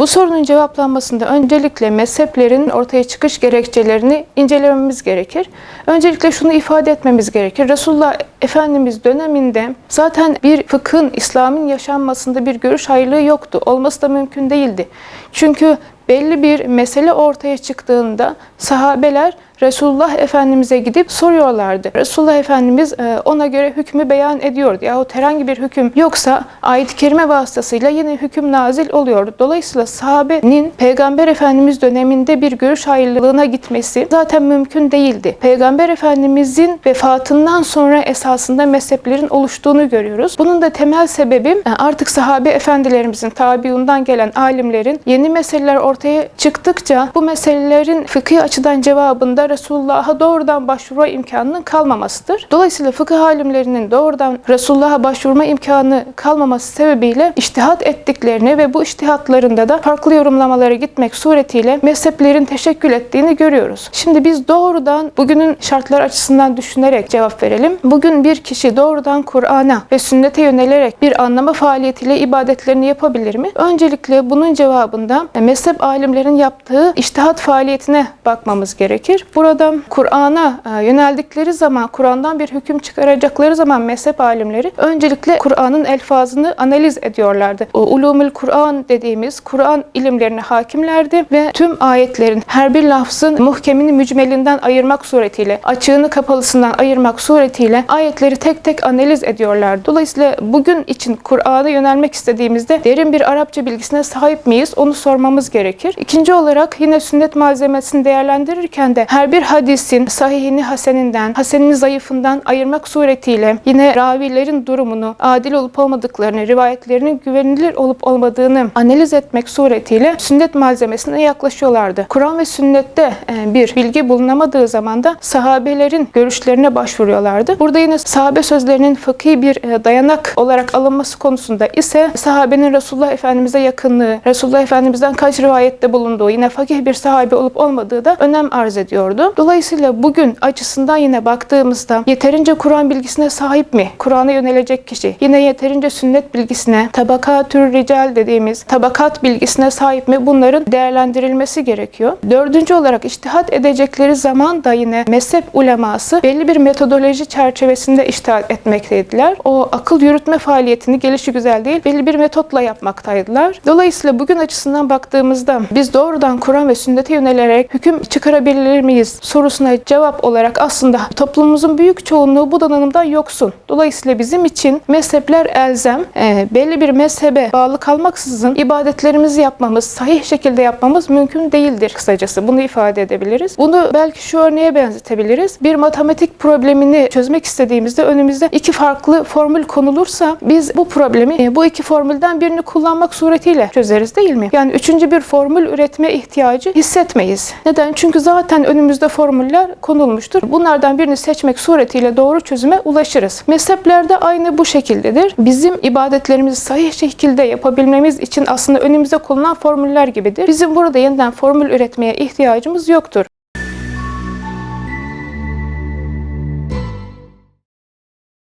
Bu sorunun cevaplanmasında öncelikle mezheplerin ortaya çıkış gerekçelerini incelememiz gerekir. Öncelikle şunu ifade etmemiz gerekir. Resulullah Efendimiz döneminde zaten bir fıkhın, İslam'ın yaşanmasında bir görüş ayrılığı yoktu. Olması da mümkün değildi. Çünkü belli bir mesele ortaya çıktığında sahabeler Resulullah Efendimiz'e gidip soruyorlardı. Resulullah Efendimiz e, ona göre hükmü beyan ediyordu. Yahut herhangi bir hüküm yoksa ayet-i kerime vasıtasıyla yine hüküm nazil oluyordu. Dolayısıyla sahabenin Peygamber Efendimiz döneminde bir görüş ayrılığına gitmesi zaten mümkün değildi. Peygamber Efendimizin vefatından sonra esasında mezheplerin oluştuğunu görüyoruz. Bunun da temel sebebi e, artık sahabe efendilerimizin tabiundan gelen alimlerin yeni meseleler ortaya çıktıkça bu meselelerin fıkhi açıdan cevabında Resulullah'a doğrudan başvurma imkanının kalmamasıdır. Dolayısıyla fıkıh alimlerinin doğrudan Resulullah'a başvurma imkanı kalmaması sebebiyle iştihat ettiklerini ve bu iştihatlarında da farklı yorumlamalara gitmek suretiyle mezheplerin teşekkül ettiğini görüyoruz. Şimdi biz doğrudan bugünün şartlar açısından düşünerek cevap verelim. Bugün bir kişi doğrudan Kur'an'a ve sünnete yönelerek bir anlama faaliyetiyle ibadetlerini yapabilir mi? Öncelikle bunun cevabında mezhep alimlerin yaptığı iştihat faaliyetine bakmamız gerekir. Burada Kur'an'a e, yöneldikleri zaman, Kur'an'dan bir hüküm çıkaracakları zaman mezhep alimleri öncelikle Kur'an'ın elfazını analiz ediyorlardı. O ulumul Kur'an dediğimiz Kur'an ilimlerine hakimlerdi ve tüm ayetlerin her bir lafzın muhkemini mücmelinden ayırmak suretiyle, açığını kapalısından ayırmak suretiyle ayetleri tek tek analiz ediyorlardı. Dolayısıyla bugün için Kur'an'a yönelmek istediğimizde derin bir Arapça bilgisine sahip miyiz? Onu sormamız gerekir. İkinci olarak yine sünnet malzemesini değerlendirirken de her bir hadisin sahihini haseninden, hasenini zayıfından ayırmak suretiyle yine ravilerin durumunu, adil olup olmadıklarını, rivayetlerinin güvenilir olup olmadığını analiz etmek suretiyle sünnet malzemesine yaklaşıyorlardı. Kur'an ve sünnette e, bir bilgi bulunamadığı zaman da sahabelerin görüşlerine başvuruyorlardı. Burada yine sahabe sözlerinin fıkhi bir e, dayanak olarak alınması konusunda ise sahabenin Resulullah Efendimiz'e yakınlığı, Resulullah Efendimiz'den kaç rivayette bulunduğu, yine fakih bir sahabe olup olmadığı da önem arz ediyordu. Dolayısıyla bugün açısından yine baktığımızda yeterince Kur'an bilgisine sahip mi? Kur'an'a yönelecek kişi. Yine yeterince sünnet bilgisine, tabakatür rical dediğimiz tabakat bilgisine sahip mi? Bunların değerlendirilmesi gerekiyor. Dördüncü olarak iştihat edecekleri zaman da yine mezhep uleması belli bir metodoloji çerçevesinde iştihat etmekteydiler. O akıl yürütme faaliyetini gelişi güzel değil, belli bir metotla yapmaktaydılar. Dolayısıyla bugün açısından baktığımızda biz doğrudan Kur'an ve sünnete yönelerek hüküm çıkarabilir miyiz sorusuna cevap olarak aslında toplumumuzun büyük çoğunluğu bu donanımdan yoksun. Dolayısıyla bizim için mezhepler elzem, e, belli bir mezhebe bağlı kalmaksızın ibadetlerimizi yapmamız, sahih şekilde yapmamız mümkün değildir kısacası. Bunu ifade edebiliriz. Bunu belki şu örneğe benzetebiliriz. Bir matematik problemini çözmek istediğimizde önümüzde iki farklı formül konulursa biz bu problemi e, bu iki formülden birini kullanmak suretiyle çözeriz değil mi? Yani üçüncü bir formül üretme ihtiyacı hissetmeyiz. Neden? Çünkü zaten önümüzde formüller konulmuştur. Bunlardan birini seçmek suretiyle doğru çözüme ulaşırız. Mezheplerde aynı bu şekildedir. Bizim ibadetlerimizi sahih şekilde yapabilmemiz için aslında önümüze konulan formüller gibidir. Bizim burada yeniden formül üretmeye ihtiyacımız yoktur.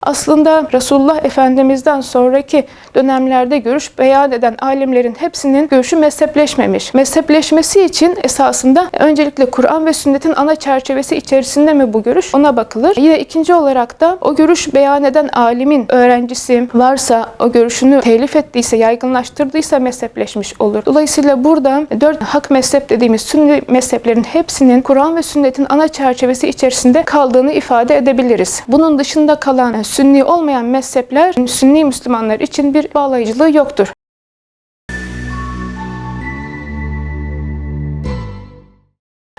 Aslında Resulullah Efendimiz'den sonraki dönemlerde görüş beyan eden alimlerin hepsinin görüşü mezhepleşmemiş. Mezhepleşmesi için esasında öncelikle Kur'an ve sünnetin ana çerçevesi içerisinde mi bu görüş ona bakılır. Yine ikinci olarak da o görüş beyan eden alimin öğrencisi varsa o görüşünü telif ettiyse, yaygınlaştırdıysa mezhepleşmiş olur. Dolayısıyla burada dört hak mezhep dediğimiz sünni mezheplerin hepsinin Kur'an ve sünnetin ana çerçevesi içerisinde kaldığını ifade edebiliriz. Bunun dışında kalan Sünni olmayan mezhepler Sünni Müslümanlar için bir bağlayıcılığı yoktur.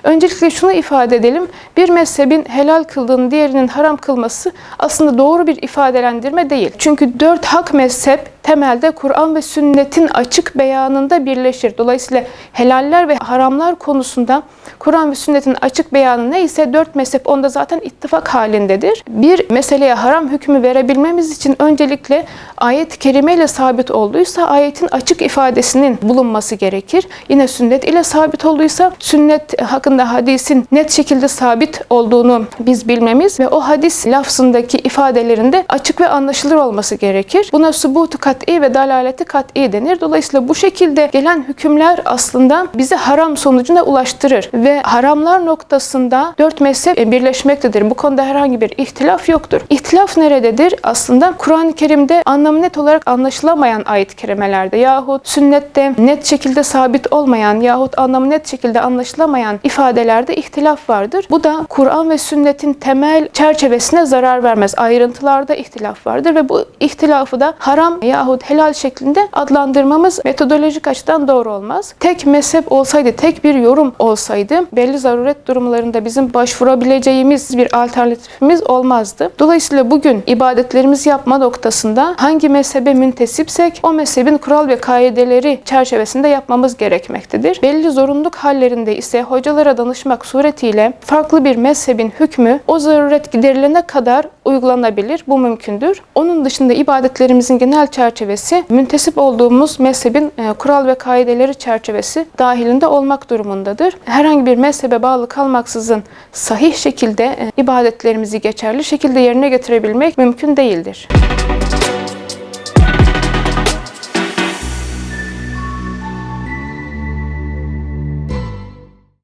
Öncelikle şunu ifade edelim. Bir mezhebin helal kıldığını diğerinin haram kılması aslında doğru bir ifadelendirme değil. Çünkü dört hak mezhep temelde Kur'an ve sünnetin açık beyanında birleşir. Dolayısıyla helaller ve haramlar konusunda Kur'an ve sünnetin açık beyanı neyse dört mezhep onda zaten ittifak halindedir. Bir meseleye haram hükmü verebilmemiz için öncelikle ayet-i kerime ile sabit olduysa ayetin açık ifadesinin bulunması gerekir. Yine sünnet ile sabit olduysa sünnet hakkında hadisin net şekilde sabit olduğunu biz bilmemiz ve o hadis lafzındaki ifadelerinde açık ve anlaşılır olması gerekir. Buna subutu kat'i ve dalaleti kat'i denir. Dolayısıyla bu şekilde gelen hükümler aslında bizi haram sonucuna ulaştırır ve haramlar noktasında dört mezhep e, birleşmektedir. Bu konuda herhangi bir ihtilaf yoktur. İhtilaf nerededir? Aslında Kur'an-ı Kerim'de anlamı net olarak anlaşılamayan ayet-i kerimelerde yahut sünnette net şekilde sabit olmayan yahut anlamı net şekilde anlaşılamayan ifadelerde ihtilaf vardır. Bu da Kur'an ve sünnetin temel çerçevesine zarar vermez. Ayrıntılarda ihtilaf vardır ve bu ihtilafı da haram yahut helal şeklinde adlandırmamız metodolojik açıdan doğru olmaz. Tek mezhep olsaydı, tek bir yorum olsaydı belli zaruret durumlarında bizim başvurabileceğimiz bir alternatifimiz olmazdı. Dolayısıyla bugün ibadetlerimiz yapma noktasında hangi mezhebe müntesipsek o mezhebin kural ve kaideleri çerçevesinde yapmamız gerekmektedir. Belli zorunluluk hallerinde ise hocalara danışmak suretiyle farklı bir mezhebin hükmü o zaruret giderilene kadar uygulanabilir. Bu mümkündür. Onun dışında ibadetlerimizin genel çerçevesi müntesip olduğumuz mezhebin e, kural ve kaideleri çerçevesi dahilinde olmak durumundadır. Herhangi bir mezhebe bağlı kalmaksızın sahih şekilde e, ibadetlerimizi geçerli şekilde yerine getirebilmek mümkün değildir.